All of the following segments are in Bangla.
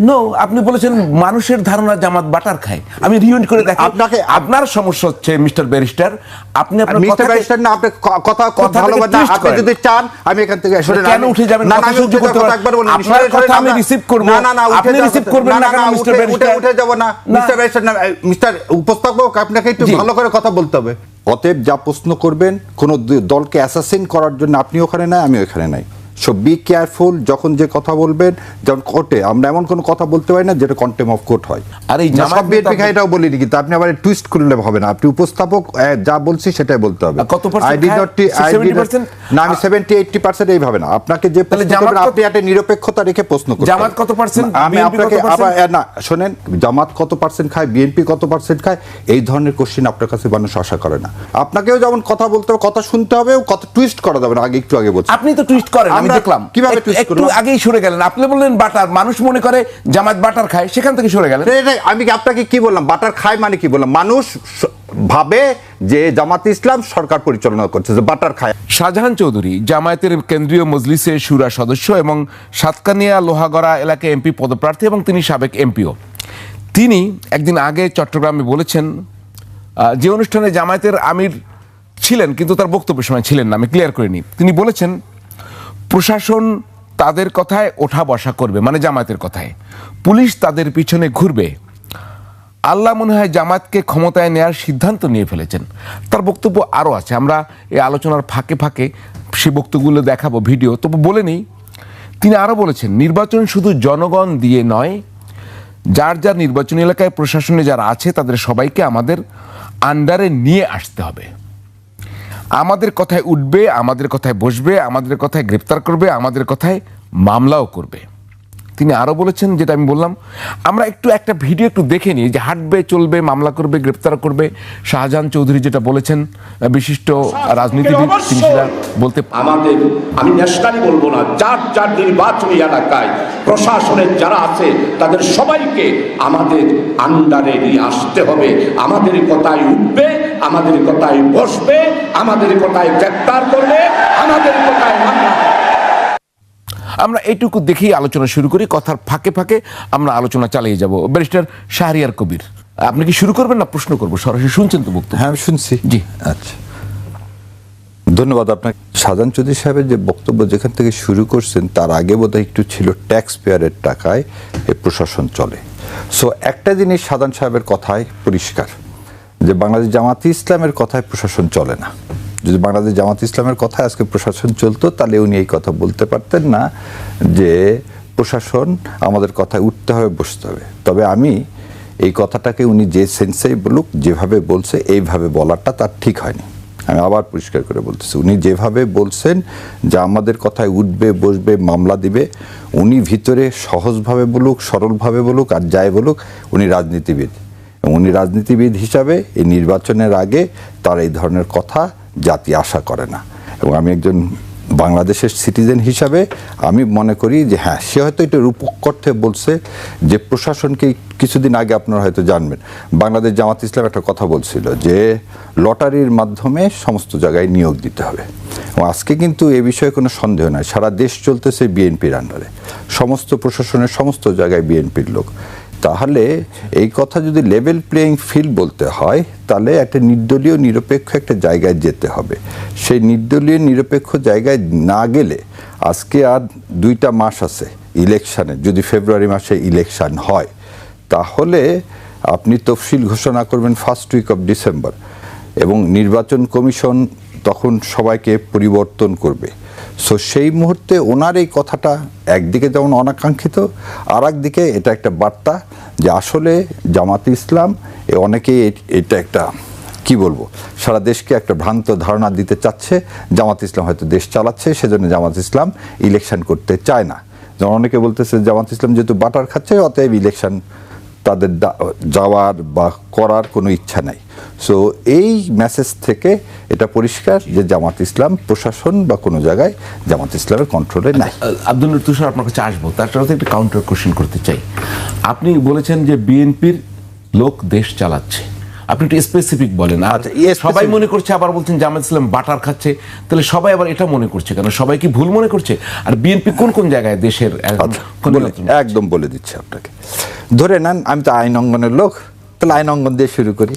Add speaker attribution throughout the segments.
Speaker 1: নো আপনি বলেছেন মানুষের ধারণা জামাত বাটার খায়। আমি রিউন্ড করে দেখি।
Speaker 2: আপনাকে-
Speaker 1: আপনার সমস্যা হচ্ছে মিস্টার ব্যারিস্টার আপনি আপনার
Speaker 2: মিস্টার ব্যারিস্টার না আপনি ক- কথা ভালো কথা আপনি যদি চান আমি এখান থেকে সরে
Speaker 1: কেন উঠে যাবেন?
Speaker 2: না না আমি
Speaker 1: সহ্য করতে পারেন।
Speaker 2: একবার বলুন
Speaker 1: আপনার কথা আমি receive করব।
Speaker 2: না না না
Speaker 1: আপনি receive করবেন না কেন,
Speaker 2: না
Speaker 1: মিস্টার ব্যারিস্টার?
Speaker 2: উঠে যাব না।
Speaker 1: না।
Speaker 2: মিস্টার ব্যারিস্টার না মিস্টার উপস্থাপক আপনাকে একটু ভালো করে কথা বলতে হবে। অতএব যা প্রশ্ন করবেন কোন দলকে অ্যাসাসিন করার জন্য আপনি ওখানে নাই আমি ওখানে নাই। সো বি কেয়ারফুল যখন যে কথা বলবেন যেমন কোর্টে আমরা এমন কোনো কথা বলতে পারি না যেটা কন্টেম অফ কোর্ট হয়।
Speaker 1: আর এই জামাত
Speaker 2: বিএনপি এটাও বলিনি কিন্তু আপনি আবার টুইস্ট করলে হবে না। আপনি উপস্থাপক যা বলছি সেটাই বলতে হবে।
Speaker 1: কত percent
Speaker 2: I did
Speaker 1: খায়?
Speaker 2: not T- I did not-
Speaker 1: 70%
Speaker 2: না আমি সেভেন্টি এইটটি পার্সেন্ট এইভাবে না। আপনাকে যে প্রশ্ন
Speaker 1: জামাত
Speaker 2: আপনি একটা নিরপেক্ষতা রেখে প্রশ্ন করবেন
Speaker 1: জামাত কত percent?
Speaker 2: আমি আপনাকে আবার না শোনেন জামাত কত পার্সেন্ট খায় বিএনপি কত পার্সেন্ট খায় এই ধরনের কোশ্চেন আপনার কাছে মানুষ আশা করে না। আপনাকেও যেমন কথা বলতে হবে কথা শুনতে হবে কথা টুইস্ট করা যাবে না আগে একটু আগে বলছি।
Speaker 1: আপনি তো টুইস্ট করেন আমি দেখলাম।
Speaker 2: কীভাবে
Speaker 1: একটু- আগেই সরে গেলেন। আপনি বললেন বাটার মানুষ মনে করে জামাত বাটার খায় সেখান থেকে সরে গেলেন।
Speaker 2: আমি আপনাকে কি বললাম? বাটার খায় মানে কি বললাম? মানুষ ভাবে যে জামাত ইসলাম সরকার পরিচালনা করছে যে বাটার খায়।
Speaker 1: শাহজাহান চৌধুরী জামায়াতের কেন্দ্রীয় মজলিসের সুরা সদস্য এবং সাতকানিয়া লোহাগড়া এলাকায় এমপি পদপ্রার্থী এবং তিনি সাবেক এমপিও। তিনি একদিন আগে চট্টগ্রামে বলেছেন যে অনুষ্ঠানে জামায়াতের আমির ছিলেন কিন্তু তার বক্তব্যের সময় ছিলেন না আমি ক্লিয়ার করে নিই তিনি বলেছেন প্রশাসন তাদের কথায় ওঠা বসা করবে মানে জামায়াতের কথায়। পুলিশ তাদের পিছনে ঘুরবে। আল্লাহ মনে হয় জামাতকে ক্ষমতায় নেওয়ার সিদ্ধান্ত নিয়ে ফেলেছেন। তার বক্তব্য আরও আছে, আমরা এই আলোচনার ফাঁকে ফাঁকে সে বক্তব্যগুলো দেখাবো, ভিডিও। তবু বলে নিই, তিনি আরও বলেছেন, নির্বাচন শুধু জনগণ দিয়ে নয়, যার যার নির্বাচনী এলাকায় প্রশাসনে যারা আছে, তাদের সবাইকে আমাদের আন্ডারে নিয়ে আসতে হবে। আমাদের কথায় উঠবে আমাদের কথায় বসবে আমাদের কথায় গ্রেপ্তার করবে আমাদের কথায় মামলাও করবে। তিনি আরও বলেছেন, যেটা আমি বললাম, আমরা একটু একটা ভিডিও একটু দেখে নিই, যে হাঁটবে, চলবে, মামলা করবে গ্রেপ্তার করবে শাহজাহান চৌধুরী যেটা বলেছেন বিশিষ্ট রাজনীতিবিদ, তিনি সেটা বলতে
Speaker 3: আমাদের, আমি ন্যাশনালি বলব না, যার যার নির্বাচনী এলাকায় প্রশাসনের যারা আছে, তাদের সবাইকে আমাদের আন্ডারে নিয়ে আসতে হবে আমাদের কথায় উঠবে, আমাদের কথায় বসবে, আমাদের কথায় গ্রেপ্তার করবে, আমাদের কথায় মামলা।
Speaker 1: আমরা এইটুকু দেখেই আলোচনা শুরু করি কথার ফাঁকে ফাঁকে আমরা আলোচনা চালিয়ে যাব। ব্যারিস্টার শাহরিয়ার কবির আপনি কি শুরু করবেন না প্রশ্ন করব? সরাসরি শুনছেন তো বক্তব্য?
Speaker 2: হ্যাঁ শুনছি।
Speaker 1: জি।
Speaker 2: আচ্ছা। ধন্যবাদ আপনাকে। সাজান চৌধুরী সাহেবের যে বক্তব্য যেখান থেকে শুরু করছেন তার আগে বোধহয় একটু ছিল ট্যাক্স পেয়ারের টাকায় এই প্রশাসন চলে। সো একটা জিনিস সাজান সাহেবের কথায় পরিষ্কার যে বাংলাদেশ জামাতি ইসলামের কথায় প্রশাসন চলে না। যদি বাংলাদেশ জামাত ইসলামের কথা আজকে প্রশাসন চলতো, তাহলে উনি এই কথা বলতে পারতেন না যে প্রশাসন আমাদের কথায় উঠতে হবে, বসতে হবে। তবে আমি এই কথাটাকে উনি যে সেন্সেই বলুক, যেভাবে বলছে, এইভাবে বলাটা তার ঠিক হয়নি। আমি আবার পরিষ্কার করে বলতেছি, উনি যেভাবে বলছেন যে আমাদের কথায় উঠবে, বসবে, মামলা দিবে, উনি ভিতরে সহজভাবে বলুক, সরলভাবে বলুক, আর যাই বলুক, উনি রাজনীতিবিদ। উনি রাজনীতিবিদ হিসাবে এই নির্বাচনের আগে তার এই ধরনের কথা জাতি আশা করে না। এবং আমি একজন বাংলাদেশের সিটিজেন হিসাবে আমি মনে করি যে হ্যাঁ সে হয়তো এটা রূপক অর্থে বলছে যে প্রশাসনকে কিছুদিন আগে আপনারা হয়তো জানবেন। বাংলাদেশ জামাত ইসলাম একটা কথা বলছিল যে লটারির মাধ্যমে সমস্ত জায়গায় নিয়োগ দিতে হবে। এবং আজকে কিন্তু এ বিষয়ে কোনো সন্দেহ নাই। সারা দেশ চলতেছে বিএনপির আন্ডারে সমস্ত প্রশাসনের সমস্ত জায়গায় বিএনপির লোক। তাহলে এই কথা যদি লেভেল প্লেয়িং ফিল্ড বলতে হয়, তাহলে একটা নির্দলীয় নিরপেক্ষ একটা জায়গায় যেতে হবে। সেই নির্দলীয় নিরপেক্ষ জায়গায় না গেলে আজকে আর দুইটা মাস আছে ইলেকশানে যদি ফেব্রুয়ারি মাসে ইলেকশান হয়। তাহলে আপনি তফসিল ঘোষণা করবেন ফার্স্ট উইক অফ ডিসেম্বর এবং নির্বাচন কমিশন তখন সবাইকে পরিবর্তন করবে। সো সেই মুহূর্তে ওনার এই কথাটা একদিকে যেমন অনাকাঙ্ক্ষিত আর একদিকে এটা একটা বার্তা যে আসলে জামাত ইসলাম এ অনেকেই এটা একটা, কি বলব, সারা দেশকে একটা ভ্রান্ত ধারণা দিতে চাচ্ছে। জামাত ইসলাম হয়তো দেশ চালাচ্ছে, সেজন্য জামাত ইসলাম ইলেকশন করতে চায় না। যেমন অনেকে বলতেছে, জামাত ইসলাম যেহেতু বাটার খাচ্ছে, অতএব ইলেকশন তাদের যাওয়ার বা করার কোনো ইচ্ছা নাই। সো এই মেসেজ থেকে এটা পরিষ্কার যে জামাত ইসলাম প্রশাসন বা কোনো জায়গায় জামাত ইসলামের কন্ট্রোলে নাই।
Speaker 1: আব্দুল তুষার আপনার কাছে আসব। তার সাথে একটা কাউন্টার কোশ্চেন করতে চাই। আপনি বলেছেন যে বিএনপির লোক দেশ চালাচ্ছে। আপনি একটু স্পেসিফিক বলেন। আর
Speaker 2: আচ্ছা,
Speaker 1: সবাই মনে করছে আবার বলছেন জামাত ইসলাম বাটার খাচ্ছে। তাহলে সবাই আবার এটা মনে করছে কেন? সবাই কি ভুল মনে করছে? আর বিএনপি কোন কোন জায়গায় দেশের
Speaker 2: বলে- একদম বলে দিচ্ছে আপনাকে। ধরে নেন আমি তো আইন অঙ্গনের লোক তাহলে আইন অঙ্গন দিয়ে শুরু করি।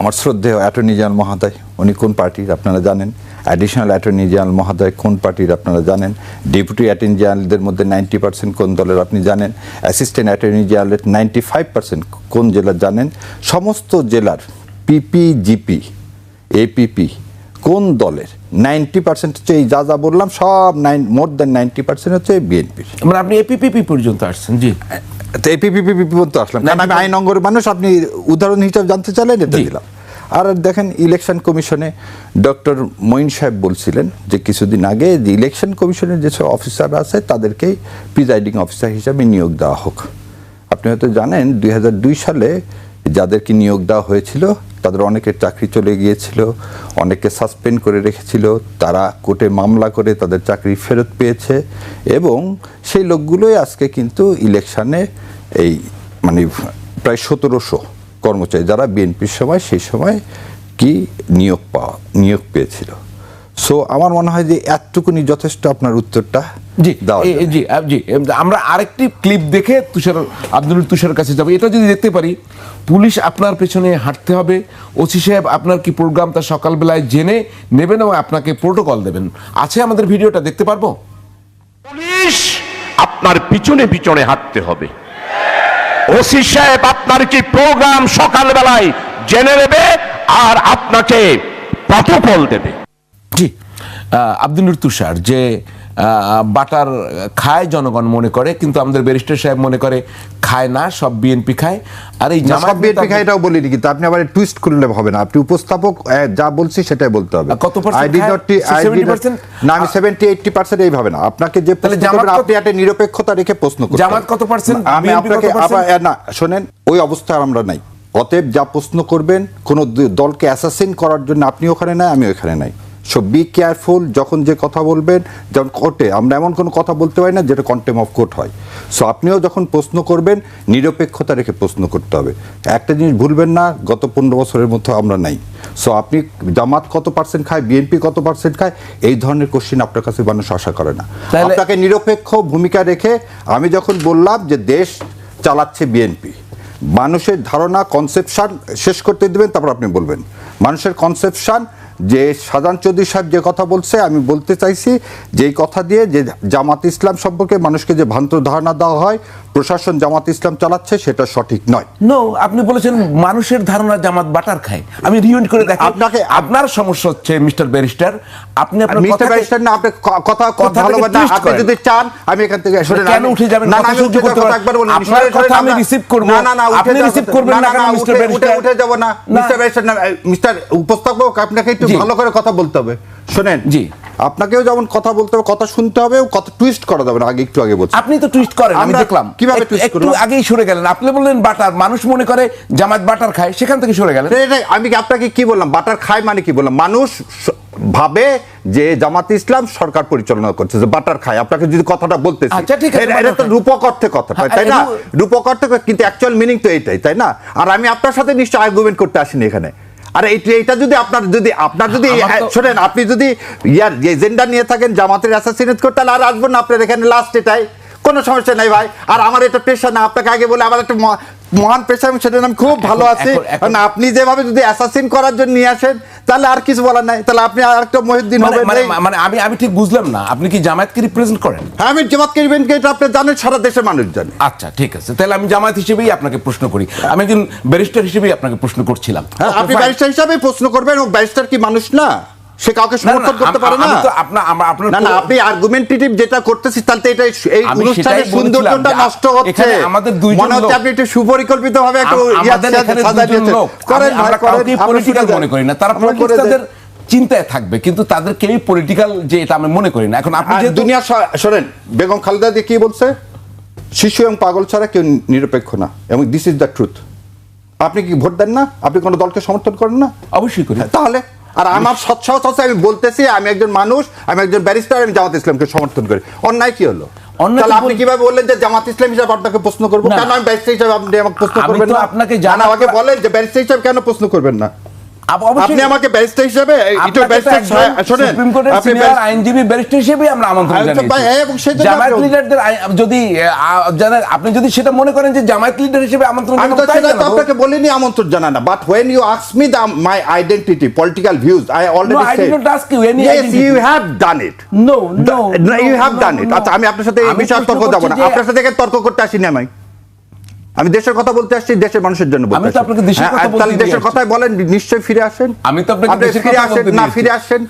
Speaker 2: আমার শ্রদ্ধেয় অ্যাটর্নি জেনারেল মহোদয়, উনি কোন পার্টির আপনারা জানেন? অ্যাডিশনাল অ্যাটর্নি জেনারেল মহোদয় কোন পার্টির আপনারা জানেন? ডেপুটি অ্যাটর্নি জেনারেলদের মধ্যে নাইনটি পার্সেন্ট কোন দলের আপনি জানেন? অ্যাসিস্ট্যান্ট অ্যাটর্নি জেনারেলের নাইনটি ফাইভ পার্সেন্ট কোন জেলার জানেন? সমস্ত জেলার পিপি জিপি এপিপি কোন দলের নাইনটি পার্সেন্ট হচ্ছে এই যা যা বললাম, সব nine more then ninety percent হচ্ছে বিএনপির
Speaker 1: মানে আপনি এপিপিপি পর্যন্ত আসছেন, জি।
Speaker 2: তো এপিপিপি পর্যন্ত আসলাম। কারণ আমি আইন অঙ্গের মানুষ আপনি উদাহরণ হিসাবে জানতে চাইলেন এটা। দিলাম। আর দেখেন ইলেকশন কমিশনে ডক্টর মঈন সাহেব বলছিলেন যে কিছুদিন আগে যে ইলেকশন কমিশনের যেসব অফিসার আছে তাদেরকেই প্রিজাইডিং অফিসার হিসাবে নিয়োগ দেওয়া হোক। আপনি হয়তো জানেন দুই হাজার দুই সালে যাদেরকে নিয়োগ দেওয়া হয়েছিল তাদের অনেকের চাকরি চলে গিয়েছিল, অনেককে সাসপেন্ড করে রেখেছিল, তারা কোর্টে মামলা করে তাদের চাকরি ফেরত পেয়েছে এবং সেই লোকগুলোই আজকে কিন্তু ইলেকশানে এই মানে প্রায় সতেরোশো কর্মচারী, যারা বিএনপির সময় সেই সময় কি নিয়োগ পাওয়া, নিয়োগ পেয়েছিল। সো আমার মনে হয় যে এতটুকুনি যথেষ্ট আপনার উত্তরটা।
Speaker 1: জি। জি জি আমরা আরেকটি ক্লিপ দেখে তুষার আব্দুল তুষার কাছে যাব। এটা যদি দেখতে পারি পুলিশ আপনার পেছনে হাঁটতে হবে। ওসি সাহেব আপনার কি প্রোগ্রাম তা সকালবেলায় জেনে নেবেন এবং আপনাকে প্রোটোকল দেবেন। আছে আমাদের ভিডিওটা দেখতে পারব?
Speaker 3: পুলিশ আপনার পিছনে পিছনে হাঁটতে হবে। ওসি সাহেব আপনার কি প্রোগ্রাম সকালবেলায় জেনে নেবে আর আপনাকে প্রটোকল দেবে।
Speaker 1: জি আব্দুল তুষার যে বাটার খায় জনগণ মনে করে কিন্তু আমাদের ব্যারিস্টার সাহেব মনে করে খায় না সব বিএনপি খায়। আর এই জামাত
Speaker 2: সব বিএনপি খায় এটাও বলিনি কিন্তু আপনি আবার টুইস্ট করলে হবে না। আপনি উপস্থাপক যা বলছি সেটাই বলতে হবে।
Speaker 1: কত percent
Speaker 2: I did
Speaker 1: খায়?
Speaker 2: not T- I did not-
Speaker 1: 70%
Speaker 2: না আমি সেভেন্টি এইটটি পার্সেন্ট এইভাবে না। আপনাকে যে আপনি একটা নিরপেক্ষতা রেখে প্রশ্ন করতে
Speaker 1: জামাত কত percent?
Speaker 2: আমি আপনাকে আবার না শোনেন ওই অবস্থায় আমরা নাই। অতএব যা প্রশ্ন করবেন কোন দলকে অ্যাসাসিন করার জন্য আপনি ওখানে নাই আমি ওখানে নাই। সো বি কেয়ারফুল যখন যে কথা বলবেন যেমন কোর্টে আমরা এমন কোনো কথা বলতে পারি না যেটা কন্টেম অফ কোর্ট হয়। সো আপনিও যখন প্রশ্ন করবেন নিরপেক্ষতা রেখে প্রশ্ন করতে হবে। একটা জিনিস ভুলবেন না গত পনেরো বছরের মধ্যে আমরা নাই। সো আপনি জামাত কত পার্সেন্ট খায় বিএনপি কত পার্সেন্ট খায় এই ধরনের কোশ্চেন আপনার কাছে মানুষ আশা করে না। আপনাকে নিরপেক্ষ ভূমিকা রেখে আমি যখন বললাম যে দেশ চালাচ্ছে বিএনপি মানুষের ধারণা কনসেপশন শেষ করতে দেবেন তারপর আপনি বলবেন। মানুষের কনসেপশন যে সাজান চৌধুরী সাহেব যে কথা বলছে, আমি বলতে চাইছি, যেই কথা দিয়ে যে জামাত ইসলাম সম্পর্কে মানুষকে যে ভ্রান্ত ধারণা দেওয়া হয় প্রশাসন জামাত ইসলাম চালাচ্ছে সেটা সঠিক নয়
Speaker 1: নো আপনি বলেছেন মানুষের ধারণা জামাত বাটার খায় আমি রিউন্ড করে দেখি
Speaker 2: আপনাকে-
Speaker 1: আপনার সমস্যা হচ্ছে মিস্টার ব্যারিস্টার আপনি আপনার
Speaker 2: মিস্টার ব্যারিস্টার না আপনি কথা খুব ভালো না আপনি যদি চান আমি এখান থেকে শুনেন
Speaker 1: কেন উঠে যাবেন?
Speaker 2: না
Speaker 1: কথা
Speaker 2: আমি উঠে
Speaker 1: করতে।
Speaker 2: একবার বলি
Speaker 1: আপনার কথা আমি receive করব।
Speaker 2: না না না
Speaker 1: আপনি
Speaker 2: রিসিভ
Speaker 1: করবেন না
Speaker 2: না,
Speaker 1: মিস্টার ব্যারিস্টার?
Speaker 2: উঠে- যাব না
Speaker 1: না।
Speaker 2: মিস্টার ব্যারিস্টার না মিস্টার উপস্থাপক আপনাকে একটু ভালো করে কথা বলতে হবে শুনেন
Speaker 1: জি।
Speaker 2: আপনাকেও যেমন কথা বলতে হবে কথা শুনতে হবে কথা টুইস্ট করা যাবে না আগে একটু আগে বলছি।
Speaker 1: আপনি তো টুইস্ট করেন আমি দেখলাম।
Speaker 2: কীভাবে twist
Speaker 1: একটু আগেই সরে গেলেন। আপনি বললেন বাটার মানুষ মনে করে জামাত বাটার খায় সেখান থেকে সরে গেলেন।
Speaker 2: আমি আপনাকে কি বললাম? বাটার খায় মানে কি বললাম? মানুষ ভাবে যে জামাত ইসলাম সরকার পরিচালনা করছে যে বাটার খায়। আপনাকে যদি কথাটা বলতে
Speaker 1: আচ্ছা, ঠিক আছে,
Speaker 2: এটা তো রূপক অর্থে কথা
Speaker 1: হ্যাঁ,
Speaker 2: তাই না? রূপক অর্থে কিন্তু অ্যাকচুয়াল মিনিং তো এইটাই তাই না? আর আমি আপনার সাথে নিশ্চয় আর্গুমেন্ট করতে আসিনি এখানে। আর এইটা এইটা যদি আপনার যদি আপনার যদি
Speaker 1: আমার
Speaker 2: শোনেন আপনি যদি ইয়ার এজেন্ডা নিয়ে থাকেন জামাতের অ্যাসাসিনেট করতে তাহলে আর আসবেন না আপনার এখানে লাস্ট এটাই। কোনো সমস্যা নাই ভাই। আর আমার এটা পেশা না আপনাকে আগে বলে আমার একটা মহান পেশা আমি সেটা আমি খুব ভালো আছি।
Speaker 1: এখন-
Speaker 2: আপনি যেভাবে যদি অ্যাসাসিন করার জন্য নিয়ে আসেন তাহলে আর কিছু বলার নাই। তাহলে আপনি আর একটা মহিউদ্দিন
Speaker 1: মানে-
Speaker 2: হবেন
Speaker 1: মানে মানে আমি আমি ঠিক বুঝলাম না। আপনি কি জামায়াতকে রিপ্রেজেন্ট করেন?
Speaker 2: হ্যাঁ আমি জামাতকে ইভেন্টকে এটা আপনি জানেন সারা দেশের মানুষ জানে
Speaker 1: আচ্ছা ঠিক আছে। তাহলে আমি জামায়াত হিসেবেই আপনাকে প্রশ্ন করি। আমি একজন ব্যারিস্টার হিসেবেই আপনাকে প্রশ্ন করছিলাম।
Speaker 2: হ্যাঁ আপনি ব্যারিস্টার হিসাবে প্রশ্ন করবেন এবং ব্যারিস্টার কি মানুষ না? সে কাউকে সমর্থন করতে পারে না।
Speaker 1: তো আপনার আপনার
Speaker 2: না না আপনি আর্গুমেন্টেটিভ যেটা করতেছি তাহলে এটা এই অনুষ্ঠানের সৌন্দর্যটা নষ্ট হচ্ছে।
Speaker 1: আমাদের দুইজন
Speaker 2: মনে হচ্ছে আপনি একটু সুপরিকল্পিত ভাবে একটা। করেন।
Speaker 1: পলিটিক্যাল মনে করি না। তারা। তাদের চিন্তায় থাকবে কিন্তু তাদের কেউই পলিটিক্যাল যে এটা আমি মনে করি না। এখন আপনি যে
Speaker 2: দুনিয়া শোনেন বেগম খালেদা দিয়ে কি বলছে? শিশু এবং পাগল ছাড়া কেউ নিরপেক্ষ না এবং দিস ইজ দ্য ট্রুথ আপনি কি ভোট দেন না? আপনি কোনো দলকে সমর্থন করেন না?
Speaker 1: অবশ্যই করি।
Speaker 2: তাহলে আর আমার সৎসাহস আছে আমি বলতেছি আমি একজন মানুষ আমি একজন ব্যারিস্টার আমি জামাত ইসলামকে সমর্থন করি। অন্যায় কি হলো? আপনি কীভাবে বললেন যে জামাত ইসলাম হিসাবে আপনাকে প্রশ্ন করব? কেন আমি ব্যারিস্টার হিসাবে আপনি আমাকে প্রশ্ন করবেন না?
Speaker 1: আপনাকে জানা-
Speaker 2: আমাকে বলেন যে ব্যারিস্টার হিসাবে কেন প্রশ্ন করবেন না? আপনি আমাকে ব্যারিস্টার হিসাবে ব্যারিস্টার শোনেন আপনি
Speaker 1: আইনজীবী ব্যারিস্টার হিসেবে আমরা আমন্ত্রণ
Speaker 2: আচ্ছা,
Speaker 1: জানিয়েছি। জামায়াত লিডারদের যদি জানেন আপনি যদি সেটা মনে করেন যে জামায়াত লিডার হিসেবে আমন্ত্রণ
Speaker 2: আমি তো সেটা তো আপনাকে বলিনি আমন্ত্রণ but my identity political views i already
Speaker 1: No, I
Speaker 2: said
Speaker 1: did not ask you any
Speaker 2: yes
Speaker 1: identity.
Speaker 2: you have done it.
Speaker 1: No, no,
Speaker 2: no, you
Speaker 1: no,
Speaker 2: have
Speaker 1: no,
Speaker 2: done it.
Speaker 1: no.
Speaker 2: আচ্ছা আমি আপনার সাথে এই বিষয়ে তর্ক যাব না। আপনার সাথে তর্ক করতে আসিনি আমি। আমি দেশের কথা বলতে আসছি দেশের মানুষের জন্য বলতে
Speaker 1: আমি তো
Speaker 2: আসছি।
Speaker 1: আপনাকে দেশের
Speaker 2: হ্যাঁ,
Speaker 1: কথা
Speaker 2: দেশের বলেন নিশ্চয়ই ফিরে আসেন।
Speaker 1: আমি তো আপনাকে দেশের
Speaker 2: ফিরে
Speaker 1: কথা
Speaker 2: আসেন না ফিরে আসেন।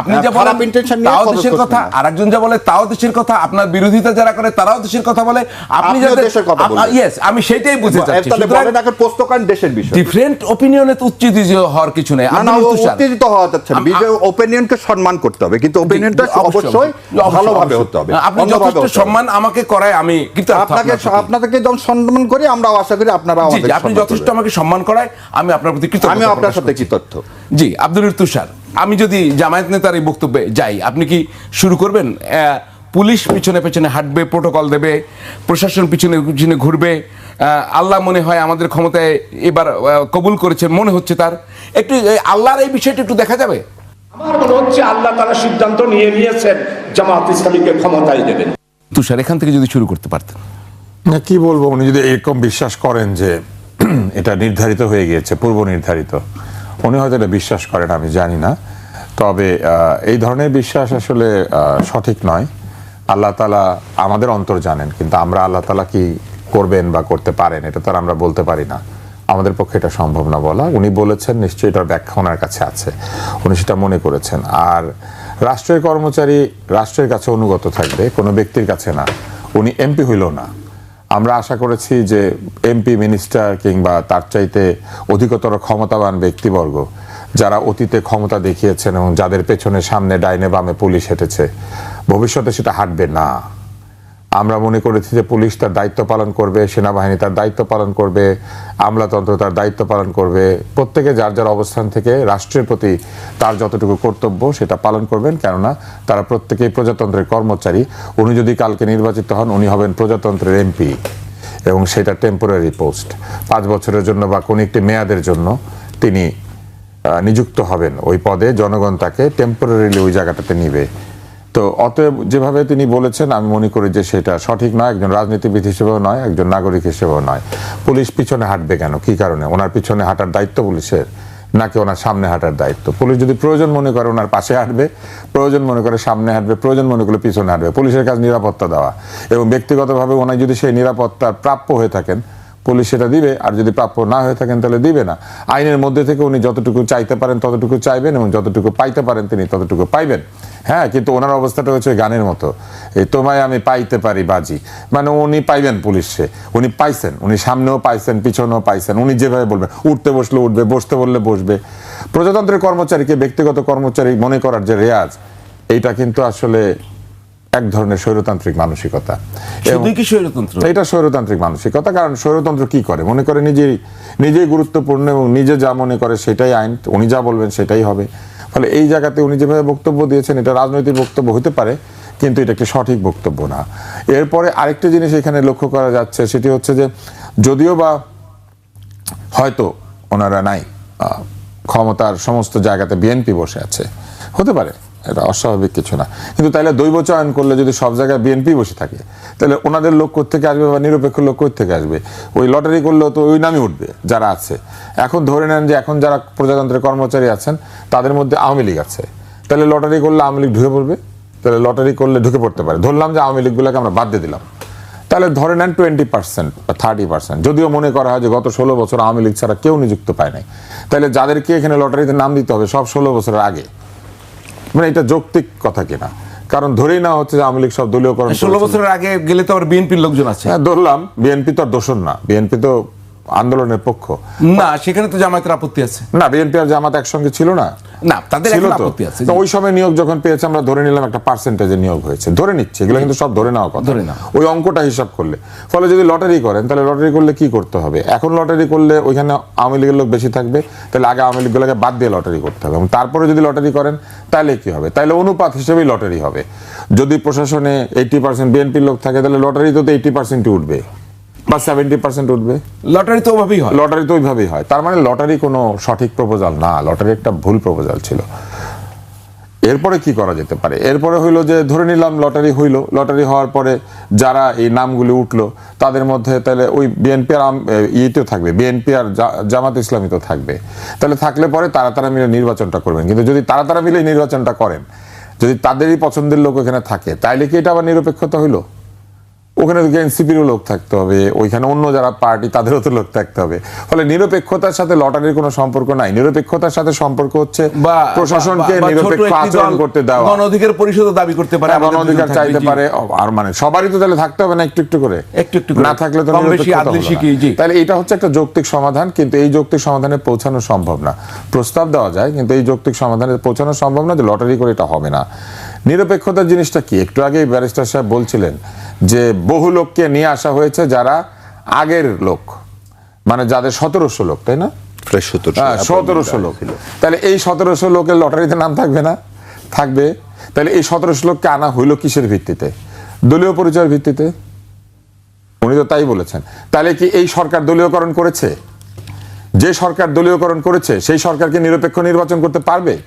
Speaker 1: আপনি যা বলেন
Speaker 2: খারাপ ইন্টেনশন
Speaker 1: তাও দেশের কথা আরেকজন যা বলে তাও দেশের কথা আপনার বিরোধিতা যারা করে তারাও দেশের কথা বলে। আপনি যাদের
Speaker 2: দেশের কথা।
Speaker 1: ইয়েস আমি সেটাই বুঝতে চাচ্ছি।
Speaker 2: তাহলে বলেন এখন করেন দেশের বিষয়।
Speaker 1: ডিফারেন্ট উচ্চিত হওয়ার কিছু নেই।
Speaker 2: না। উত্তেজিত হওয়া যাচ্ছে না। বিজয় ওপিনিয়নকে সম্মান করতে হবে কিন্তু
Speaker 1: অবশ্যই
Speaker 2: অবশ্যই, ভালোভাবে হতে হবে
Speaker 1: আপনি যথেষ্ট সম্মান আমাকে করায় আমি কিন্তু
Speaker 2: আপনাকে আপনাকে যখন সম্মান করি আমরাও আশা করি আপনারা আমাদের
Speaker 1: আপনি যথেষ্ট আমাকে সম্মান করায় আমি আপনার প্রতি কৃতজ্ঞতা
Speaker 2: আমি আপনার সাথে
Speaker 1: করছি।
Speaker 2: কি তথ্য
Speaker 1: জি আব্দুল তুষার আমি যদি জামায়াত নেতার এই বক্তব্যে যাই আপনি কি শুরু করবেন? পুলিশ পিছনে পেছনে হাঁটবে প্রোটোকল দেবে প্রশাসন পিছনে পিছনে ঘুরবে আল্লাহ মনে হয় আমাদের ক্ষমতায় এবার কবুল করেছেন মনে হচ্ছে তার। একটু আল্লাহর এই বিষয়টা একটু দেখা যাবে?
Speaker 3: আমার মনে হচ্ছে আল্লাহ তারা সিদ্ধান্ত নিয়ে নিয়েছেন জামাত ইসলামীকে ক্ষমতায় দেবেন।
Speaker 1: তুষার এখান থেকে যদি শুরু করতে পারতেন।
Speaker 4: না, কি বলব, উনি যদি এরকম বিশ্বাস করেন যে এটা নির্ধারিত হয়ে গিয়েছে, পূর্ব নির্ধারিত, উনি হয়তো এটা বিশ্বাস করেন, আমি জানি না। তবে এই ধরনের বিশ্বাস আসলে সঠিক নয়। আল্লাহ তালা আমাদের অন্তর জানেন, কিন্তু আমরা আল্লাহ তালা কি করবেন বা করতে পারেন, এটা তো আর আমরা বলতে পারি না। আমাদের পক্ষে এটা সম্ভব না বলা। উনি বলেছেন, নিশ্চয়ই এটার ব্যাখ্যা ওনার কাছে আছে। উনি সেটা মনে করেছেন। আর রাষ্ট্রের কর্মচারী রাষ্ট্রের কাছে অনুগত থাকবে, কোনো ব্যক্তির কাছে না। উনি এমপি হইল না। আমরা আশা করেছি যে এমপি মিনিস্টার কিংবা তার চাইতে অধিকতর ক্ষমতাবান ব্যক্তিবর্গ যারা অতীতে ক্ষমতা দেখিয়েছেন এবং যাদের পেছনে সামনে ডাইনে বামে পুলিশ হেঁটেছে, ভবিষ্যতে সেটা হাঁটবে না। আমরা মনে করেছি যে পুলিশ তার দায়িত্ব পালন করবে, সেনাবাহিনী তার দায়িত্ব পালন করবে, আমলাতন্ত্র তার দায়িত্ব পালন করবে। প্রত্যেকে যার যার অবস্থান থেকে রাষ্ট্রের প্রতি তার যতটুকু কর্তব্য সেটা পালন করবেন, কেননা তারা প্রত্যেকেই প্রজাতন্ত্রের কর্মচারী। উনি যদি কালকে নির্বাচিত হন, উনি হবেন প্রজাতন্ত্রের এমপি এবং সেটা টেম্পোরারি পোস্ট পাঁচ বছরের জন্য বা কোনো একটি মেয়াদের জন্য তিনি নিযুক্ত হবেন। ওই পদে জনগণ তাকে টেম্পোরারিলি ওই জায়গাটাতে নিবে। তো অতএব যেভাবে তিনি বলেছেন, আমি মনে করি যে সেটা সঠিক নয়। একজন রাজনীতিবিদ হিসেবেও নয়, একজন নাগরিক হিসেবেও নয়। পুলিশ পিছনে হাঁটবে কেন? কি কারণে? ওনার পিছনে হাঁটার দায়িত্ব পুলিশের, নাকি ওনার সামনে হাঁটার দায়িত্ব? পুলিশ যদি প্রয়োজন মনে করে ওনার পাশে হাঁটবে, প্রয়োজন মনে করে সামনে হাঁটবে, প্রয়োজন মনে করে পিছনে হাঁটবে। পুলিশের কাজ নিরাপত্তা দেওয়া। এবং ব্যক্তিগতভাবে ওনার যদি সেই নিরাপত্তার প্রাপ্য হয়ে থাকেন পুলিশ সেটা দিবে, আর যদি প্রাপ্য না হয়ে থাকেন তাহলে দিবে না। আইনের মধ্যে থেকে উনি যতটুকু চাইতে পারেন ততটুকু চাইবেন এবং যতটুকু পাইতে পারেন তিনি ততটুকু পাইবেন। হ্যাঁ কিন্তু ওনার অবস্থাটা হচ্ছে গানের মতো। এই তোমায় আমি পাইতে পারি বাজি। মানে উনি পাইবেন পুলিশে। উনি পাইছেন, উনি সামনেও পাইছেন, পিছনেও পাইছেন। উনি যেভাবে বলবেন, উঠতে বসলে উঠবে, বসতে বললে বসবে। প্রজাতন্ত্রের কর্মচারীকে ব্যক্তিগত কর্মচারী মনে করার যে রেয়াজ, এইটা কিন্তু আসলে এক ধরনের স্বৈরতান্ত্রিক মানসিকতা। এটা স্বৈরতান্ত্রিক মানসিকতা কারণ স্বৈরতন্ত্র কি করে? মনে করে নিজেই নিজেই গুরুত্বপূর্ণ এবং নিজে যা মনে করে সেটাই আইন উনি যা বলবেন সেটাই হবে। ফলে এই জায়গাতে উনি যেভাবে বক্তব্য দিয়েছেন এটা রাজনৈতিক বক্তব্য হতে পারে কিন্তু এটা একটি সঠিক বক্তব্য না। এরপরে আরেকটা জিনিস এখানে লক্ষ্য করা যাচ্ছে সেটি হচ্ছে যে যদিও বা হয়তো ওনারা নাই ক্ষমতার সমস্ত জায়গাতে বিএনপি বসে আছে হতে পারে। এটা অস্বাভাবিক কিছু না। কিন্তু তাইলে দৈব চয়ন করলে যদি সব জায়গায় বিএনপি বসে থাকে, তাহলে ওনাদের লোক থেকে আসবে বা নিরপেক্ষ লোক থেকে আসবে? ওই লটারি করলেও তো ওই নামই উঠবে, যারা আছে। এখন ধরে নেন যে এখন যারা প্রজাতন্ত্রের কর্মচারী আছেন, তাদের মধ্যে আওয়ামী লীগ আছে। তাহলে লটারি করলে আওয়ামী লীগ ঢুকে পড়বে? তাহলে লটারি করলে ঢুকে পড়তে পারে। ধরলাম যে আওয়ামী লীগগুলোকে আমরা বাদ দিয়ে দিলাম। তাহলে ধরে নেন টোয়েন্টি পার্সেন্ট বা থার্টি পার্সেন্ট যদিও মনে করা হয় যে গত ষোলো বছর আওয়ামী লীগ ছাড়া কেউ নিযুক্ত পায় নাই। তাহলে যাদেরকে এখানে লটারিতে নাম দিতে হবে সব ষোলো বছরের আগে মানে এটা যৌক্তিক কথা কিনা? কারণ ধরেই না হচ্ছে যে আওয়ামী লীগ সব দলীয়করণ
Speaker 1: ষোলো। বছরের আগে গেলে তো আবার বিএনপির লোকজন আছে।
Speaker 4: হ্যাঁ ধরলাম বিএনপি তো আর দোষণ না। বিএনপি তো আন্দোলনের পক্ষ।
Speaker 1: না সেখানে তো জামায়াতের আপত্তি আছে।
Speaker 4: না বিএনপি আর জামাত একসঙ্গে ছিল না।
Speaker 1: না তাদের
Speaker 4: ছিল
Speaker 1: আপত্তি আছে
Speaker 4: ওই সময় নিয়োগ যখন পেয়েছে আমরা ধরে নিলাম একটা পার্সেন্টেজে নিয়োগ হয়েছে। ধরে নিচ্ছে এগুলো কিন্তু সব ধরে নেওয়া কথা।
Speaker 1: ধরে নেওয়া।
Speaker 4: ওই অঙ্কটা হিসাব করলে। ফলে যদি লটারি করেন তাহলে লটারি করলে কি করতে হবে? এখন লটারি করলে ওইখানে আওয়ামী লীগের লোক বেশি থাকবে তাহলে আগে আওয়ামী লীগগুলোকে বাদ দিয়ে লটারি করতে হবে। এবং তারপরে যদি লটারি করেন তাহলে কি হবে? তাহলে অনুপাত হিসেবেই লটারি হবে। যদি প্রশাসনে এইটি পার্সেন্ট বিএনপির লোক থাকে তাহলে লটারিতে তো এইটি পার্সেন্টই উঠবে। বা সেভেন্টি পার্সেন্ট উঠবে।
Speaker 1: লটারি তো ওভাবেই হয়।
Speaker 4: লটারি তো ওইভাবেই হয়। তার মানে লটারি কোনো সঠিক প্রপোজাল না। লটারি একটা ভুল প্রপোজাল ছিল। এরপরে কি করা যেতে পারে? এরপরে হইল যে ধরে নিলাম লটারি হইল। লটারি হওয়ার পরে যারা এই নামগুলি উঠল তাদের মধ্যে তাহলে ওই বিএনপি আর ইয়েতেও থাকবে। বিএনপি আর জামাত ইসলামী তো থাকবে। তাহলে থাকলে পরে তারা তারা মিলে নির্বাচনটা করবেন। কিন্তু যদি তারা তারা মিলে নির্বাচনটা করেন যদি তাদেরই পছন্দের লোক ওখানে থাকে তাইলে কি এটা আবার নিরপেক্ষতা হইল? ওখানে তো এনসিপিরও লোক থাকতে হবে ওইখানে অন্য যারা পার্টি তাদেরও তো লোক থাকতে হবে। ফলে নিরপেক্ষতার সাথে লটারির কোনো সম্পর্ক নাই। নিরপেক্ষতার সাথে সম্পর্ক হচ্ছে
Speaker 1: বা
Speaker 4: প্রশাসনকে নিরপেক্ষ আচরণ করতে দেওয়া।
Speaker 1: অধিকার দাবি করতে পারে
Speaker 4: হ্যাঁ, চাইতে পারে। আর মানে সবারই তো তাহলে থাকতে হবে না একটু একটু করে?
Speaker 1: একটু একটু
Speaker 4: না থাকলে তো। তাহলে এটা হচ্ছে একটা যৌক্তিক সমাধান কিন্তু এই যৌক্তিক সমাধানে পৌঁছানো সম্ভব না। প্রস্তাব দেওয়া যায় কিন্তু এই যৌক্তিক সমাধানে পৌঁছানো সম্ভব না যে লটারি করে এটা হবে না। নিরপেক্ষতার জিনিসটা কি? একটু আগেই ব্যারিস্টার সাহেব বলছিলেন যে বহু লোককে নিয়ে আসা হয়েছে যারা আগের লোক মানে যাদের সতেরোশো লোক তাই না?
Speaker 2: প্রায় সতেরোশো
Speaker 4: হ্যাঁ সতেরোশো লোক। তাহলে এই সতেরোশো লোকের লটারিতে নাম থাকবে না? থাকবে। তাহলে এই সতেরোশো লোককে আনা হইল কিসের ভিত্তিতে? দলীয় পরিচয়ের ভিত্তিতে? উনি তো তাই বলেছেন। তাহলে কি এই সরকার দলীয়করণ করেছে? যে সরকার দলীয়করণ করেছে সেই সরকারকে নিরপেক্ষ নির্বাচন করতে পারবে?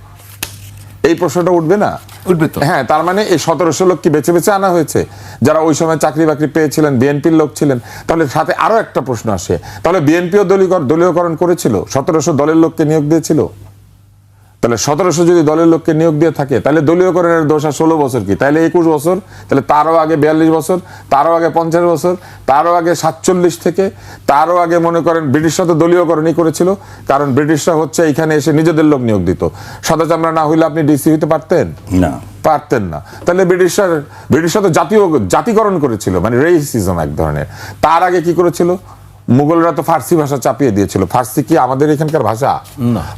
Speaker 4: এই প্রশ্নটা উঠবে না?
Speaker 1: উঠবে তো।
Speaker 4: হ্যাঁ তার মানে এই সতেরোশো লোক কি বেছে বেছে আনা হয়েছে। যারা ওই সময় চাকরি বাকরি পেয়েছিলেন বিএনপির লোক ছিলেন তাহলে সাথে আরও একটা প্রশ্ন আসে। তাহলে বিএনপিও দলীয় দলীয়করণ করেছিল? সতেরোশো দলের লোককে নিয়োগ দিয়েছিল? তাহলে সতেরোশো যদি দলের লোককে নিয়োগ দিয়ে থাকে তাহলে দলীয়করণের দোষ আর ষোলো বছর কি? তাহলে একুশ বছর তাহলে তারও আগে বিয়াল্লিশ বছর তারও আগে পঞ্চাশ বছর তারও আগে সাতচল্লিশ থেকে তারও আগে মনে করেন ব্রিটিশরা তো দলীয়করণই করেছিল কারণ ব্রিটিশরা হচ্ছে এখানে এসে নিজেদের লোক নিয়োগ দিত। সাদা চামড়া না হইলে আপনি ডিসি হইতে পারতেন?
Speaker 2: না।
Speaker 4: পারতেন না। তাহলে ব্রিটিশরা ব্রিটিশরা তো জাতীয় জাতিকরণ করেছিল মানে রেসিজম এক ধরনের। তার আগে কি করেছিল? মুঘলরা তো ফার্সি ভাষা চাপিয়ে দিয়েছিল। ফার্সি কি আমাদের এখানকার ভাষা?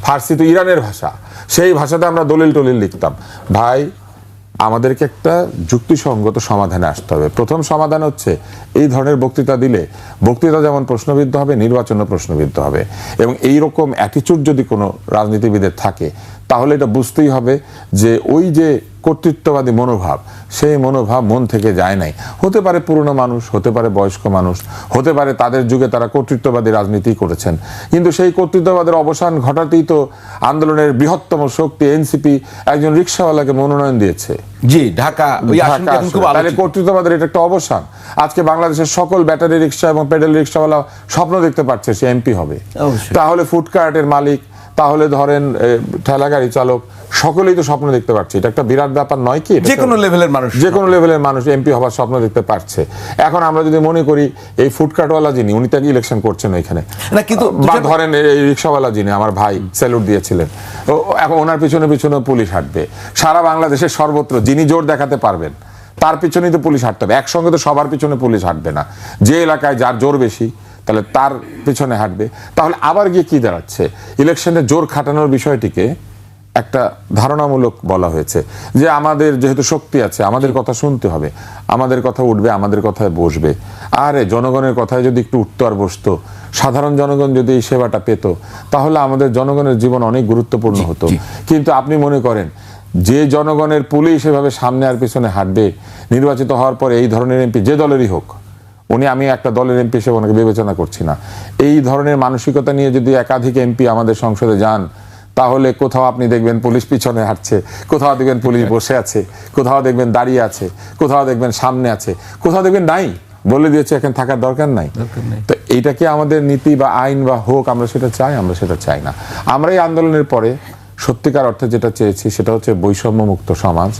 Speaker 4: ফার্সি তো ইরানের ভাষা। সেই ভাষাতে আমরা দলিল টলিল লিখতাম। ভাই আমাদেরকে একটা যুক্তিসঙ্গত সমাধানে আসতে হবে। প্রথম সমাধান হচ্ছে এই ধরনের বক্তৃতা দিলে বক্তৃতা যেমন প্রশ্নবিদ্ধ হবে নির্বাচনও প্রশ্নবিদ্ধ হবে। এবং এই রকম অ্যাটিচিউড যদি কোনো রাজনীতিবিদের থাকে তাহলে এটা বুঝতেই হবে যে ওই যে কর্তৃত্ববাদী মনোভাব সেই মনোভাব মন থেকে যায় নাই। হতে পারে পুরনো মানুষ হতে পারে বয়স্ক মানুষ হতে পারে তাদের যুগে তারা কর্তৃত্ববাদী রাজনীতি করেছেন। কিন্তু সেই কর্তৃত্ববাদের অবসান ঘটাতেই তো আন্দোলনের বৃহত্তম শক্তি এনসিপি একজন রিক্সাওয়ালাকে মনোনয়ন দিয়েছে।
Speaker 1: জি ঢাকা।
Speaker 4: তাহলে কর্তৃত্ববাদের এটা একটা অবসান। আজকে বাংলাদেশের সকল ব্যাটারি রিক্সা এবং পেডেল রিক্সাওয়ালা স্বপ্ন দেখতে পাচ্ছে সে এমপি হবে। তাহলে ফুডকার্টের মালিক তাহলে ধরেন ঠেলা গাড়ি চালক সকলেই তো স্বপ্ন দেখতে পাচ্ছে এটা একটা বিরাট ব্যাপার নয় কি?
Speaker 1: যে কোনো লেভেলের মানুষ
Speaker 4: যে কোনো লেভেলের মানুষ এমপি হবার স্বপ্ন দেখতে পারছে। এখন আমরা যদি মনে করি এই ফুডকার্টওয়ালা যিনি উনি তাকে ইলেকশন করছেন ওইখানে।
Speaker 1: না, কিন্তু
Speaker 4: বা ধরেন এই রিক্সাওয়ালা যিনি আমার ভাই স্যালুট দিয়েছিলেন। এখন ওনার পিছনে পিছনে পুলিশ হাঁটবে। সারা বাংলাদেশের সর্বত্র যিনি জোর দেখাতে পারবেন তার পিছনেই তো পুলিশ হাঁটতে হবে। একসঙ্গে তো সবার পিছনে পুলিশ হাঁটবে না। যে এলাকায় যার জোর বেশি তাহলে তার পিছনে হাঁটবে। তাহলে আবার গিয়ে কি দাঁড়াচ্ছে? ইলেকশনে জোর খাটানোর বিষয়টিকে একটা ধারণামূলক বলা হয়েছে যে আমাদের যেহেতু শক্তি আছে আমাদের কথা শুনতে হবে আমাদের কথা উঠবে আমাদের কথায় বসবে। আরে জনগণের কথায় যদি একটু উঠতো আর বসতো সাধারণ জনগণ যদি এই সেবাটা পেত তাহলে আমাদের জনগণের জীবন অনেক গুরুত্বপূর্ণ হতো। কিন্তু আপনি মনে করেন যে জনগণের পুলিশ এভাবে সামনে আর পিছনে হাঁটবে নির্বাচিত হওয়ার পরে এই ধরনের এমপি যে দলেরই হোক উনি আমি একটা দলের এমপি হিসেবে ওনাকে বিবেচনা করছি না। এই ধরনের মানসিকতা নিয়ে যদি একাধিক এমপি আমাদের সংসদে যান তাহলে কোথাও আপনি দেখবেন পুলিশ পিছনে হাঁটছে কোথাও দেখবেন পুলিশ বসে আছে কোথাও দেখবেন দাঁড়িয়ে আছে কোথাও দেখবেন সামনে আছে কোথাও দেখবেন নাই। বলে দিয়েছে এখানে থাকার দরকার নাই। তো এইটাকে আমাদের নীতি বা আইন বা হোক আমরা সেটা চাই আমরা সেটা চাই না। আমরা এই আন্দোলনের পরে সত্যিকার অর্থে যেটা চেয়েছি সেটা হচ্ছে বৈষম্যমুক্ত সমাজ।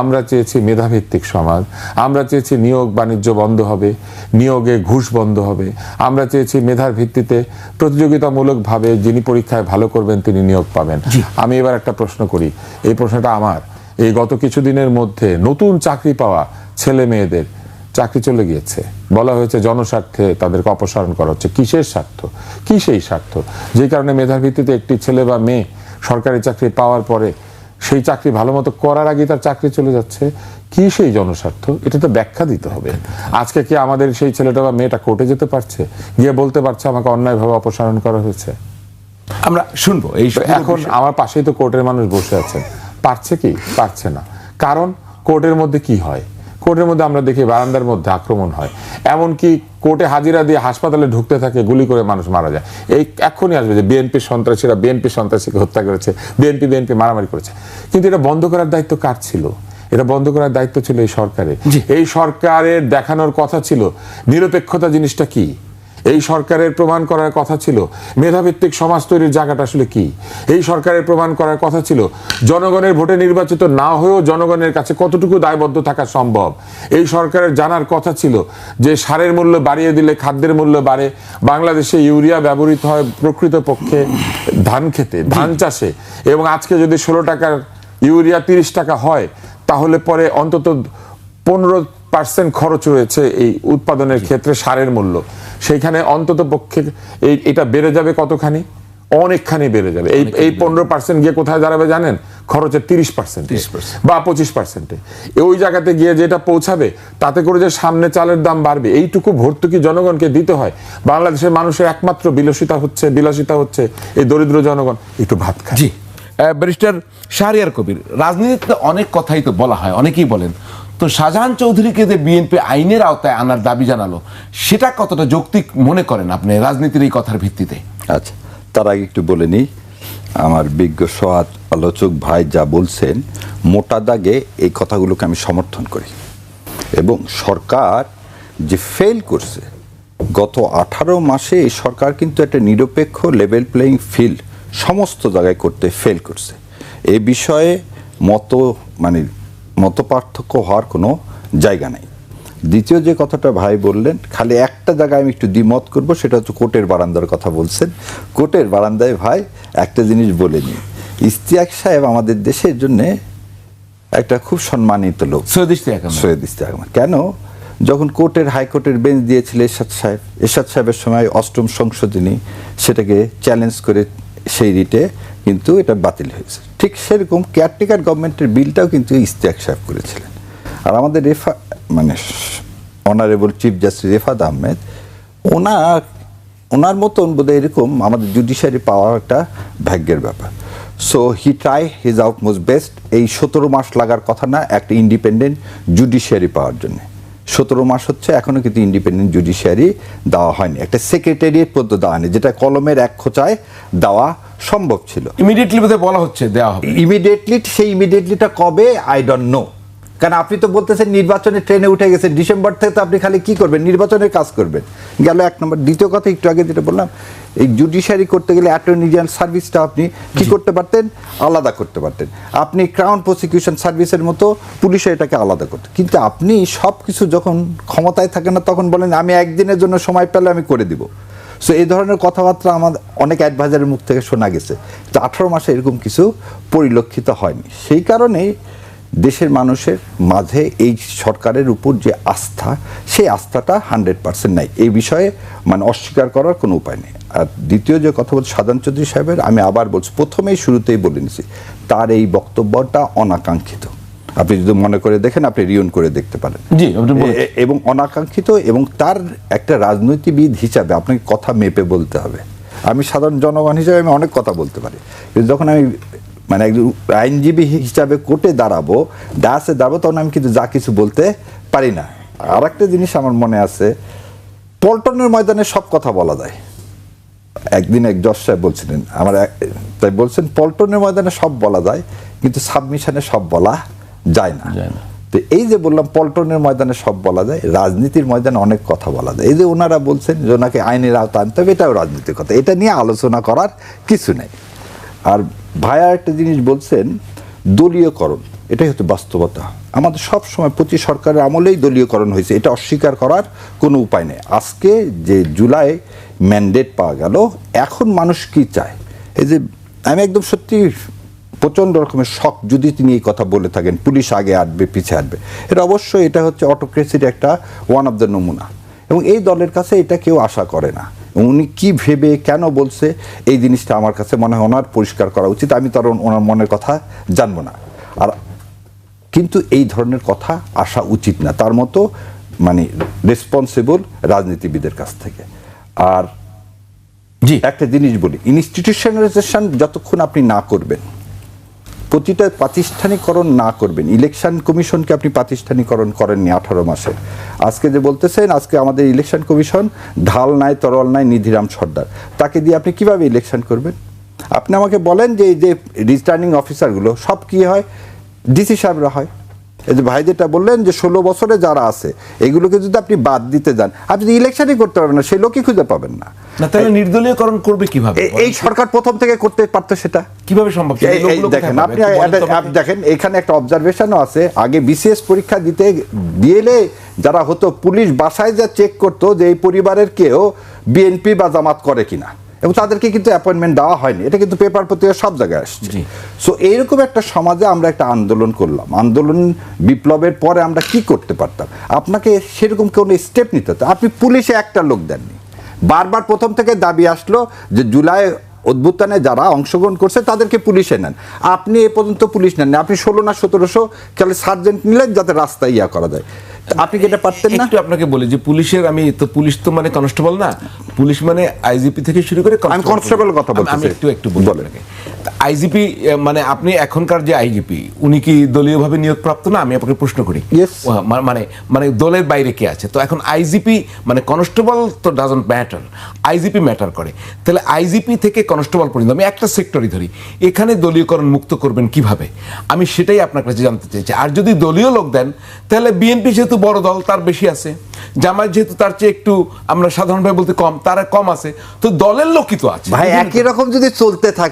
Speaker 4: আমরা চেয়েছি মেধাভিত্তিক সমাজ। আমরা চেয়েছি নিয়োগ বাণিজ্য বন্ধ হবে নিয়োগে ঘুষ বন্ধ হবে। আমরা চেয়েছি মেধার ভিত্তিতে প্রতিযোগিতামূলকভাবে যিনি পরীক্ষায় ভালো করবেন তিনি নিয়োগ পাবেন। আমি এবার একটা প্রশ্ন করি। এই প্রশ্নটা আমার। এই গত কিছুদিনের মধ্যে নতুন চাকরি পাওয়া ছেলে মেয়েদের চাকরি চলে গিয়েছে। বলা হয়েছে জনস্বার্থে তাদেরকে অপসারণ করা হচ্ছে। কিসের স্বার্থ? কি সেই স্বার্থ? যে কারণে মেধার ভিত্তিতে একটি ছেলে বা মেয়ে সরকারি চাকরি পাওয়ার পরে সেই চাকরি ভালো মতো করার আগে তার চাকরি চলে যাচ্ছে। কি সেই জনস্বার্থ? এটা তো ব্যাখ্যা দিতে হবে। আজকে কি আমাদের সেই ছেলেটা বা মেয়েটা কোর্টে যেতে পারছে? গিয়ে বলতে পারছে আমাকে অন্যায়ভাবে অপসারণ করা হয়েছে।
Speaker 1: আমরা শুনব এই
Speaker 4: এখন আমার পাশেই তো কোর্টের মানুষ বসে আছেন। পারছে কি? পারছে না। কারণ কোর্টের মধ্যে কি হয়? কোর্টের মধ্যে আমরা দেখি বারান্দার মধ্যে আক্রমণ হয়। এমনকি কোর্টে হাজিরা দিয়ে হাসপাতালে ঢুকতে থাকে গুলি করে মানুষ মারা যায়। এই এক্ষুনি আসবে যে বিএনপি সন্ত্রাসীরা বিএনপি সন্ত্রাসীকে হত্যা করেছে বিএনপি বিএনপি মারামারি করেছে। কিন্তু এটা বন্ধ করার দায়িত্ব কার ছিল? এটা বন্ধ করার দায়িত্ব ছিল এই সরকারের। এই সরকারের দেখানোর কথা ছিল। নিরপেক্ষতা জিনিসটা কি? এই সরকারের প্রমাণ করার কথা ছিল। মেধাভিত্তিক সমাজ তৈরির জায়গাটা আসলে কি? এই সরকারের প্রমাণ করার কথা ছিল জনগণের ভোটে নির্বাচিত না হয়েও জনগণের কাছে কতটুকু দায়বদ্ধ থাকা সম্ভব? এই সরকারের জানার কথা ছিল যে সারের মূল্য বাড়িয়ে দিলে খাদ্যের মূল্য বাড়ে বাংলাদেশে ইউরিয়া ব্যবহৃত হয় প্রকৃতপক্ষে ধান খেতে ধান চাষে। এবং আজকে যদি ষোলো টাকার ইউরিয়া তিরিশ টাকা হয় তাহলে পরে অন্তত পনেরো পার্সেন্ট খরচ রয়েছে এই উৎপাদনের ক্ষেত্রে সারের মূল্য। সেইখানে অন্তত পক্ষে এই এটা বেড়ে যাবে কতখানি? অনেকখানি বেড়ে যাবে। এই এই পনেরো পার্সেন্ট গিয়ে কোথায় দাঁড়াবে জানেন? খরচের তিরিশ পার্সেন্ট
Speaker 1: 30%
Speaker 4: বা পঁচিশ পার্সেন্টে। ওই জায়গাতে গিয়ে যেটা পৌঁছাবে তাতে করে যে সামনে চালের দাম বাড়বে এইটুকু ভর্তুকি জনগণকে দিতে হয়। বাংলাদেশের মানুষের একমাত্র বিলসিতা হচ্ছে বিলাসিতা হচ্ছে এই দরিদ্র জনগণ। একটু ভাত খায়
Speaker 1: জি। ব্যারিস্টার শাহরিয়ার কবির রাজনীতিতে অনেক কথাই তো বলা হয় অনেকেই বলেন। তো শাহজাহান চৌধুরীকে যে বিএনপি আইনের আওতায় আনার দাবি জানালো, সেটা কতটা যৌক্তিক মনে করেন আপনি রাজনীতির এই কথার ভিত্তিতে?
Speaker 2: আচ্ছা তার আগে একটু বলে নিই, আমার বিজ্ঞ সহাত আলোচক ভাই যা বলছেন, মোটা দাগে এই কথাগুলোকে আমি সমর্থন করি। এবং সরকার যে ফেল করছে, গত আঠারো মাসে এই সরকার কিন্তু একটা নিরপেক্ষ লেভেল প্লেয়িং ফিল্ড সমস্ত জায়গায় করতে ফেল করছে। এ বিষয়ে মত মানে মত পার্থক্য হওয়ার কোনো জায়গা নাই। দ্বিতীয় যে কথাটা ভাই বললেন খালি একটা জায়গায় আমি একটু দ্বিমত করব সেটা হচ্ছে কোর্টের বারান্দার কথা বলছেন। কোর্টের বারান্দায় ভাই একটা জিনিস বলে নি ইস্তিয়াক সাহেব আমাদের দেশের জন্য একটা খুব সম্মানিত লোক।
Speaker 1: সৈয়দ আহমেদ।
Speaker 2: সৈয়দ ইস্তিয়াক কেন? যখন কোর্টের হাইকোর্টের বেঞ্চ দিয়েছিল এরশাদ সাহেব এরশাদ সাহেবের সময় অষ্টম সংশোধনী সেটাকে চ্যালেঞ্জ করে সেই রিটে কিন্তু এটা বাতিল হয়েছে। ঠিক সেরকম কেয়ারটেকার গভর্নমেন্টের বিলটাও কিন্তু ইস্তিয়াক সাহেব করেছিলেন। আর আমাদের রেফা মানে honourable chief justice Refaat Ahmed, ওনার ওনার মতন বোধহয় এরকম আমাদের জুডিশিয়ারি পাওয়া একটা ভাগ্যের ব্যাপার। So he try his utmost best এই সতেরো মাস লাগার কথা না, একটা ইন্ডিপেন্ডেন্ট জুডিশিয়ারি পাওয়ার জন্য। সতেরো মাস হচ্ছে এখনও কিন্তু ইন্ডিপেন্ডেন্ট জুডিশিয়ারি দেওয়া হয়নি। একটা সেক্রেটারিয়েট পর্যন্ত দেওয়া হয়নি যেটা কলমের এক খোঁচায় দেওয়া সম্ভব ছিল।
Speaker 1: ইমিডিয়েটলি বোধহয় বলা হচ্ছে দেওয়া হবে।
Speaker 2: ইমিডিয়েটলি সেই ইমিডিয়েটলিটা কবে? আই ডোন্ট নো কারণ আপনি তো বলতেছেন নির্বাচনের ট্রেনে উঠে গেছে ডিসেম্বর থেকে তো আপনি খালি কি করবেন? নির্বাচনের কাজ করবেন। গেল এক নম্বর দ্বিতীয় কথা একটু আগে যেটা বললাম এই জুডিশিয়ারি করতে গেলে অ্যাটর্নি জেনারেল সার্ভিসটা আপনি কি করতে পারতেন? আলাদা করতে পারতেন। আপনি ক্রাউন প্রসিকিউশন সার্ভিসের মতো পুলিশে এটাকে আলাদা করতে। কিন্তু আপনি সব কিছু যখন ক্ষমতায় থাকেন না তখন বলেন আমি একদিনের জন্য সময় পেলে আমি করে দিব। সো এই ধরনের কথাবার্তা আমাদের অনেক অ্যাডভাইজারের মুখ থেকে শোনা গেছে। তো আঠারো মাসে এরকম কিছু পরিলক্ষিত হয়নি। সেই কারণেই দেশের মানুষের মাঝে এই সরকারের উপর যে আস্থা সেই আস্থাটা হান্ড্রেড পার্সেন্ট নাই। এই বিষয়ে মানে অস্বীকার করার কোনো উপায় নেই। আর দ্বিতীয় যে কথা বলছি সাধারণ চৌধুরী সাহেবের আমি আবার বলছি প্রথমেই শুরুতেই বলে নিছি তার এই বক্তব্যটা অনাকাঙ্ক্ষিত। আপনি যদি মনে করে দেখেন আপনি রিয়ন করে দেখতে পারেন।
Speaker 1: জি,
Speaker 2: এবং অনাকাঙ্ক্ষিত এবং তার একটা রাজনীতিবিদ হিসাবে আপনাকে কথা মেপে বলতে হবে। আমি সাধারণ জনগণ হিসাবে আমি অনেক কথা বলতে পারি। কিন্তু যখন আমি মানে একজন আইনজীবী হিসাবে কোর্টে দাঁড়াবো দাসে দাঁড়াবো তখন আমি কিন্তু যা কিছু বলতে পারি না। আর একটা জিনিস আমার মনে আছে পল্টনের ময়দানে সব কথা বলা যায়। একদিন এক জজ সাহেব বলছিলেন আমার তাই বলছেন পল্টনের ময়দানে সব বলা যায় কিন্তু সাবমিশনে সব বলা যায় না।
Speaker 1: যায় না।
Speaker 2: তো এই যে বললাম পল্টনের ময়দানে সব বলা যায় রাজনীতির ময়দানে অনেক কথা বলা যায়। এই যে ওনারা বলছেন যে ওনাকে আইনের আওতা আনতে হবে এটাও রাজনীতির কথা। এটা নিয়ে আলোচনা করার কিছু নেই। আর ভাইয়া একটা জিনিস বলছেন, দলীয়করণ, এটাই হচ্ছে বাস্তবতা। আমাদের সব সময় প্রতি সরকারের আমলেই দলীয়করণ হয়েছে, এটা অস্বীকার করার কোনো উপায় নেই। আজকে যে জুলাই ম্যান্ডেট পাওয়া গেল, এখন মানুষ কি চায়? এই যে, আমি একদম সত্যি প্রচণ্ড রকমের শখ, যদি তিনি এই কথা বলে থাকেন, পুলিশ আগে আসবে, পিছে আসবে। এটা অবশ্যই এটা হচ্ছে অটোক্রেসির একটা ওয়ান অফ দ্য নমুনা। এবং এই দলের কাছে এটা কেউ আশা করে না। উনি কি ভেবে কেন বলছে এই জিনিসটা আমার কাছে মনে হয় ওনার পরিষ্কার করা উচিত। আমি তো আর ওনার মনের কথা জানব না। আর কিন্তু এই ধরনের কথা আসা উচিত না। তার মতো মানে রেসপন্সিবল রাজনীতিবিদের কাছ থেকে। আর
Speaker 1: জি।
Speaker 2: একটা জিনিস বলি ইনস্টিটিউশনালাইজেশন যতক্ষণ আপনি না করবেন প্রতিটা প্রাতিষ্ঠানিকরণ না করবেন। ইলেকশন কমিশনকে আপনি প্রাতিষ্ঠানিকরণ করেননি আঠারো মাসে। আজকে যে বলতেছেন, আজকে আমাদের ইলেকশন কমিশন ঢাল নাই তরল নাই, নিধিরাম সর্দার। তাকে দিয়ে আপনি কীভাবে ইলেকশন করবেন? আপনি আমাকে বলেন যে এই যে রিটার্নিং অফিসারগুলো সব কি হয়? ডিসি সাহেবরা হয়। এই যে ভাই যেটা বললেন যে ষোলো বছরে যারা আছে এগুলোকে যদি আপনি বাদ দিতে যান আপনি ইলেকশনই করতে পারবেন না সেই লোকই খুঁজে পাবেন না।
Speaker 1: না তাহলে নির্দলীয়করণ করবে কীভাবে?
Speaker 2: এই সরকার প্রথম থেকে করতে পারতো সেটা।
Speaker 1: কীভাবে সম্ভব?
Speaker 2: দেখেন? আপনি দেখেন এখানে একটা অবজারভেশনও আছে। আগে বিসিএস পরীক্ষা দিতে দিয়েলে যারা হতো পুলিশ বাসায় যা চেক করতো যে এই পরিবারের কেউ বিএনপি বা জামাত করে কিনা। এবং তাদেরকে কিন্তু অ্যাপয়েন্টমেন্ট দেওয়া হয়নি। এটা কিন্তু পেপার পত্রিকা সব জায়গায় আসছে। সো এইরকম একটা সমাজে আমরা একটা আন্দোলন করলাম। আন্দোলন বিপ্লবের পরে আমরা কি করতে পারতাম? আপনাকে সেরকম কোনো স্টেপ নিতে হতো? আপনি পুলিশে একটা লোক দেননি। বারবার প্রথম থেকে দাবি আসলো যে জুলাই অভ্যুত্থানে যারা অংশগ্রহণ করছে তাদেরকে পুলিশে নেন। আপনি এ পর্যন্ত পুলিশ নেন আপনি ষোলো না সতেরোশো খালি সার্জেন্ট নিলেন যাতে রাস্তায় ইয়া করা যায়। আপনি কি এটা পারতেন না?
Speaker 1: একটু আপনাকে বলি যে পুলিশের আমি তো পুলিশ তো মানে কনস্টেবল না। পুলিশ মানে আইজিপি থেকে শুরু করে
Speaker 2: আমি এর কথা
Speaker 1: আমি- আমি একটু একটু বলি
Speaker 2: বলেন।
Speaker 1: আইজিপি মানে আপনি এখনকার যে আইজিপি উনি কি দলীয়ভাবে নিয়োগপ্রাপ্ত না? আমি আপনাকে প্রশ্ন করি. মানে মানে দলের বাইরে কে আছে? তো এখন আইজিপি মানে কনস্টেবল তো ডাজন্ট ম্যাটার আইজিপি ম্যাটার করে। তাহলে আইজিপি থেকে কনস্টেবল পর্যন্ত আমি একটা সেক্টরই ধরি। এখানে দলীয়করণ মুক্ত করবেন কীভাবে? আমি সেটাই আপনার কাছে জানতে চাইছি। আর যদি দলীয় লোক দেন তাহলে বিএনপি যেহেতু বড় দল তার বেশি আছে। জামায়াত যেহেতু তার চেয়ে একটু আমরা সাধারণভাবে বলতে কম তারা কম আছে। তো দলের লোকই তো আছে।
Speaker 2: ভাই একই রকম যদি চলতে থাকে।